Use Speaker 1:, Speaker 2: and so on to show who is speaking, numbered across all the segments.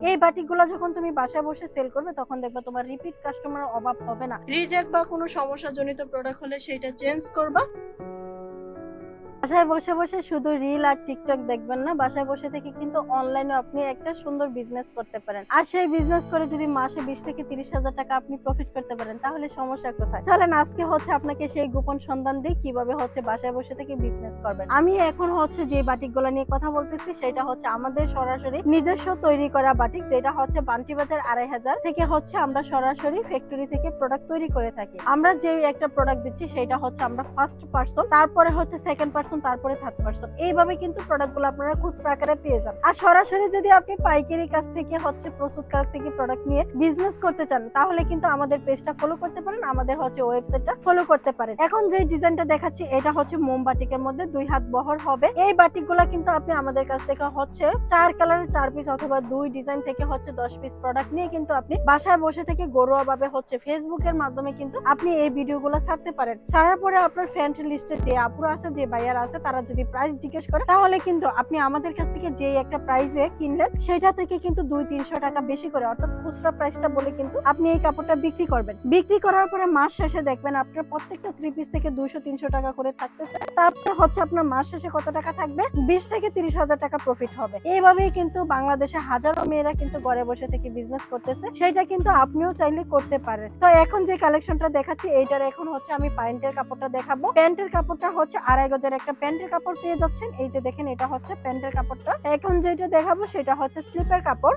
Speaker 1: এই বাটিকগুলো যখন তুমি বাসায় বসে সেল করবে, তখন দেখবে তোমার রিপিট কাস্টমার অভাব হবে না। রিজেক্ট বা কোনো সমস্যাজনিত প্রোডাক্ট হলে সেটা চেঞ্জ করবা। বাসায় বসে বসে শুধু রিল আর টিকটক দেখবেন না, বাসায় বসে থেকে কিন্তু অনলাইনে আপনি একটা সুন্দর বিজনেস করতে পারেন। আর সেই বিজনেস করে যদি মাসে বিশ থেকে তিরিশ হাজার টাকা আপনি প্রফিট করতে পারেন, তাহলে সমস্যা কোথায়? চলেন, আজকে হচ্ছে আপনাকে সেই গোপন সন্ধান দিই, কীভাবে হচ্ছে বাসায় বসে থেকে বিজনেস করবেন। আমি এখন হচ্ছে যে বাটিকগুলো নিয়ে কথা বলতেছি, সেটা হচ্ছে আমাদের সরাসরি নিজস্ব তৈরি করা বাটিক, যেটা হচ্ছে বান্টি বাজার আড়াই হাজার থেকে হচ্ছে আমরা সরাসরি ফ্যাক্টরি থেকে প্রোডাক্ট তৈরি করে থাকি। আমরা যে একটা প্রোডাক্ট দিচ্ছি, সেটা হচ্ছে আমরা ফার্স্ট পার্সন তারপরে হচ্ছে সেকেন্ড পার্সন তারপরে থার্ড পার্সন। এইভাবে কিন্তু প্রোডাক্টগুলো আপনারা খুচরা আকারে পেয়ে যান। আর সরাসরি যদি আপনি পাইকারি কাছ থেকে হচ্ছে প্রস্তুতকারক থেকে প্রোডাক্ট নিয়ে বিজনেস করতে চান, তাহলে কিন্তু আমাদের পেজটা ফলো করতে পারেন, আমাদের হচ্ছে ওয়েবসাইটটা ফলো করতে পারেন। এখন যে ডিজাইনটা দেখাচ্ছি, এটা হচ্ছে মোম বাটিকের মধ্যে দুই হাত বহর হবে। এই বাটিকগুলো কিন্তু আপনি আমাদের কাছ থেকে হচ্ছে চার কালারের চার পিস অথবা দুই ডিজাইন থেকে হচ্ছে দশ পিস প্রোডাক্ট নিয়ে কিন্তু আপনি বাসায় বসে থেকে ঘরোয়া ভাবে হচ্ছে ফেসবুকের মাধ্যমে কিন্তু আপনি এই ভিডিওগুলো ছাড়তে পারেন। ছাড়ার পরে আপনার ফ্রেন্ড লিস্টে যে আপুরা আছে, যে বাইয়ার আছে, তারা যদি প্রাইস জিজ্ঞেস করে, তাহলে কিন্তু আপনি আমাদের কাছ থেকে যে একটা প্রাইসে কিনলেন, সেটা থেকে কিন্তু দুই, তিনশো টাকা বেশি করে, অর্থাৎ খুচরা প্রাইসটা বলে কিন্তু আপনি এই কাপড়টা বিক্রি করবেন। বিক্রি করার পরে মাস শেষে দেখবেন আপনার প্রত্যেকটা থ্রি পিস থেকে দুইশো, তিনশো টাকা করে থাকতেছে। তারপরে হচ্ছে আপনার মাস শেষে কত টাকা থাকবে? বিশ থেকে তিরিশ হাজার টাকা প্রফিট হবে। এইভাবেই কিন্তু বাংলাদেশে হাজারো মেয়েরা কিন্তু ঘরে বসে থেকে বিজনেস করতেছে। সেটা কিন্তু আপনিও চাইলে করতে পারেন। তো এখন যে কালেকশনটা দেখাচ্ছি, এইটার এখন হচ্ছে আমি প্যান্টের কাপড়টা দেখাবো। প্যান্টের কাপড়টা হচ্ছে আড়াই গজের একটা প্যান্টের কাপড় পেয়ে যাচ্ছেন। এই যে দেখেন, এটা হচ্ছে প্যান্টের কাপড়টা। এখন যেটা দেখাবো, সেটা হচ্ছে স্লিপের কাপড়।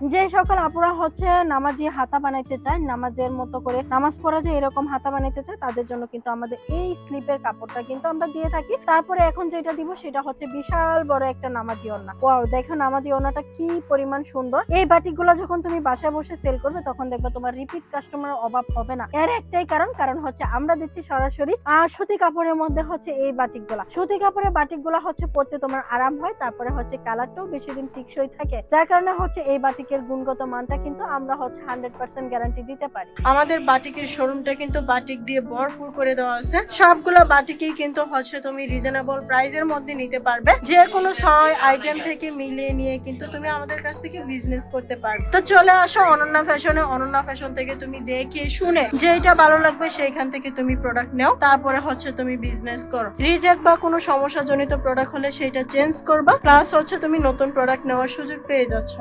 Speaker 1: যে সকল আপুরা হচ্ছে নামাজি হাতা বানাইতে চায়, নামাজের মতো করে নামাজ পড়া যে এরকম হাতা বানাইতে চায়, তাদের জন্য কিন্তু আমাদের এই স্লিপের কাপড়টা কিন্তু আমরা দিয়ে থাকি। তারপরে এখন যেটা দিব সেটা হচ্ছে বিশাল বড় একটা নামাজি ওড়না। ওয়াও, দেখো নামাজি ওড়নাটা কি পরিমাণ সুন্দর। এই বাটিকগুলো যখন তুমি বাসায় বসে সেল করবে, তখন দেখবে তোমার রিপিট কাস্টমার অভাব হবে না। এর একটাই কারণ কারণ হচ্ছে আমরা দিচ্ছি সরাসরি সুতি কাপড়ের মধ্যে হচ্ছে এই বাটিকগুলা। সুতি কাপড়ের বাটিকগুলা হচ্ছে পরতে তোমার আরাম হয়, তারপরে হচ্ছে কালারটাও বেশি দিন টিকসই থাকে। যার কারণে হচ্ছে এই বাটিকের গুণগত মানটা কিন্তু আমরা হচ্ছে হান্ড্রেড পার্সেন্ট গ্যারান্টি দিতে পারি। আমাদের বাটিকের শোরুমটা কিন্তু বাটিক দিয়ে ভরপুর করে দেওয়া আছে। সবগুলো বাটিকেই কিন্তু হচ্ছে তুমি রিজনেবল প্রাইসের মধ্যে নিতে পারবে। যে কোনো ছয় আইটেম থেকে মিলিয়ে নিয়ে কিন্তু তুমি আমাদের কাছ থেকে বিজনেস করতে পারবে। তো চলে আসো অনন্যা ফ্যাশনে। অনন্যা ফ্যাশন থেকে তুমি দেখে শুনে যেটা ভালো লাগবে সেইখান থেকে তুমি প্রোডাক্ট নাও। তারপরে হচ্ছে তুমি বিজনেস করো। রিজেক্ট বা কোনো সমস্যা জনিত প্রোডাক্ট হলে সেটা চেঞ্জ করবা। প্লাস হচ্ছে তুমি নতুন প্রোডাক্ট নেওয়ার সুযোগ পেয়ে যাচ্ছ।